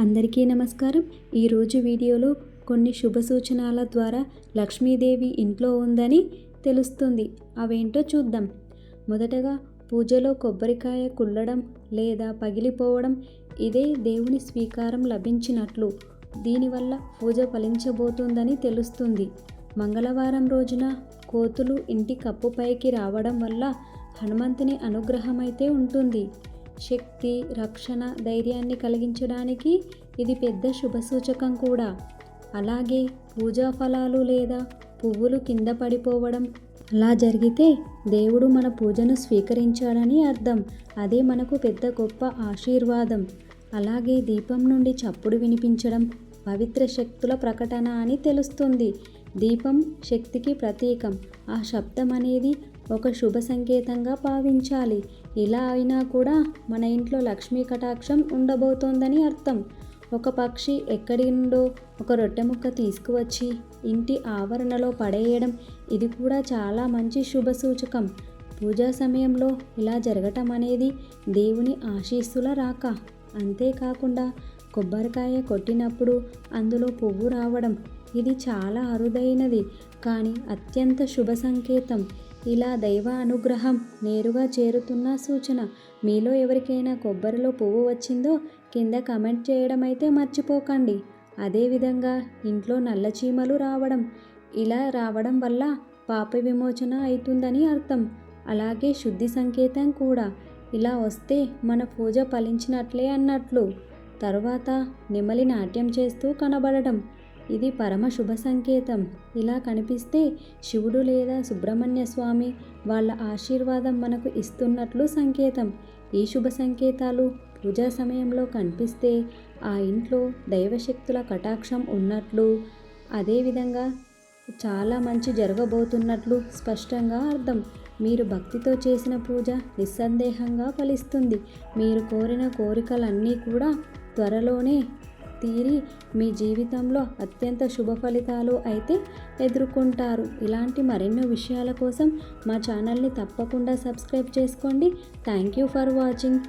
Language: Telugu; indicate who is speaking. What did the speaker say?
Speaker 1: అందరికీ నమస్కారం. ఈరోజు వీడియోలో కొన్ని శుభ సూచనల ద్వారా లక్ష్మీదేవి ఇంట్లో ఉందని తెలుస్తుంది. అవేంటో చూద్దాం. మొదటగా పూజలో కొబ్బరికాయ కుల్లడం లేదా పగిలిపోవడం ఇదే దేవుని స్వీకారం లభించినట్లు. దీనివల్ల పూజ ఫలించబోతుందని తెలుస్తుంది. మంగళవారం రోజున కోతులు ఇంటి కప్పుపైకి రావడం వల్ల హనుమంతుని అనుగ్రహమైతే ఉంటుంది. శక్తి రక్షణ ధైర్యాన్ని కలిగించడానికి ఇది పెద్ద శుభసూచకం కూడా. అలాగే పూజా ఫలాలు లేదా పువ్వులు కింద పడిపోవడం అలా జరిగితే దేవుడు మన పూజను స్వీకరించాడని అర్థం. అదే మనకు పెద్ద గొప్ప ఆశీర్వాదం. అలాగే దీపం నుండి చప్పుడు వినిపించడం పవిత్ర శక్తుల ప్రకటన అని తెలుస్తుంది. దీపం శక్తికి ప్రతీకం. ఆ శబ్దం అనేది ఒక శుభ సంకేతంగా భావించాలి. ఇలా అయినా కూడా మన ఇంట్లో లక్ష్మీ కటాక్షం ఉండబోతోందని అర్థం. ఒక పక్షి ఎక్కడి నుండో ఒక రొట్టె ముక్క తీసుకువచ్చి ఇంటి ఆవరణలో పడేయడం ఇది కూడా చాలా మంచి శుభ సూచకం. పూజా సమయంలో ఇలా జరగటం అనేది దేవుని ఆశీస్సుల రాక. అంతేకాకుండా కొబ్బరికాయ కొట్టినప్పుడు అందులో పువ్వు రావడం ఇది చాలా అరుదైనది. కానీ అత్యంత శుభ సంకేతం. ఇలా దైవ అనుగ్రహం నేరుగా చేరుతున్న సూచన. మీలో ఎవరికైనా కొబ్బరిలో పువ్వు వచ్చిందో కింద కమెంట్ చేయడం అయితే మర్చిపోకండి అదేవిధంగా ఇంట్లో నల్ల చీమలు రావడం. ఇలా రావడం వల్ల పాప విమోచన అవుతుందని అర్థం. అలాగే శుద్ధి సంకేతం కూడా. ఇలా వస్తే మన పూజ ఫలించినట్లే అన్నట్లు. తరువాత నెమలి నాట్యం చేస్తూ కనబడడం. ఇది పరమ శుభ సంకేతం. ఇలా కనిపిస్తే శివుడు లేదా సుబ్రహ్మణ్య స్వామి వాళ్ళ ఆశీర్వాదం మనకు ఇస్తున్నట్లు సంకేతం. ఈ శుభ సంకేతాలు పూజా సమయంలో కనిపిస్తే ఆ ఇంట్లో దైవశక్తుల కటాక్షం ఉన్నట్లు అదేవిధంగా చాలా మంచి జరగబోతున్నట్లు స్పష్టంగా అర్థం. మీరు భక్తితో చేసిన పూజ నిస్సందేహంగా ఫలిస్తుంది. మీరు కోరిన కోరికలన్నీ కూడా త్వరలోనే తీరి మీ జీవితంలో అత్యంత శుభ ఫలితాలు అయితే ఎదుర్కొంటారు. ఇలాంటి మరెన్నో విషయాల కోసం మా ఛానల్ని తప్పకుండా సబ్స్క్రైబ్ చేసుకోండి. Thank you for watching.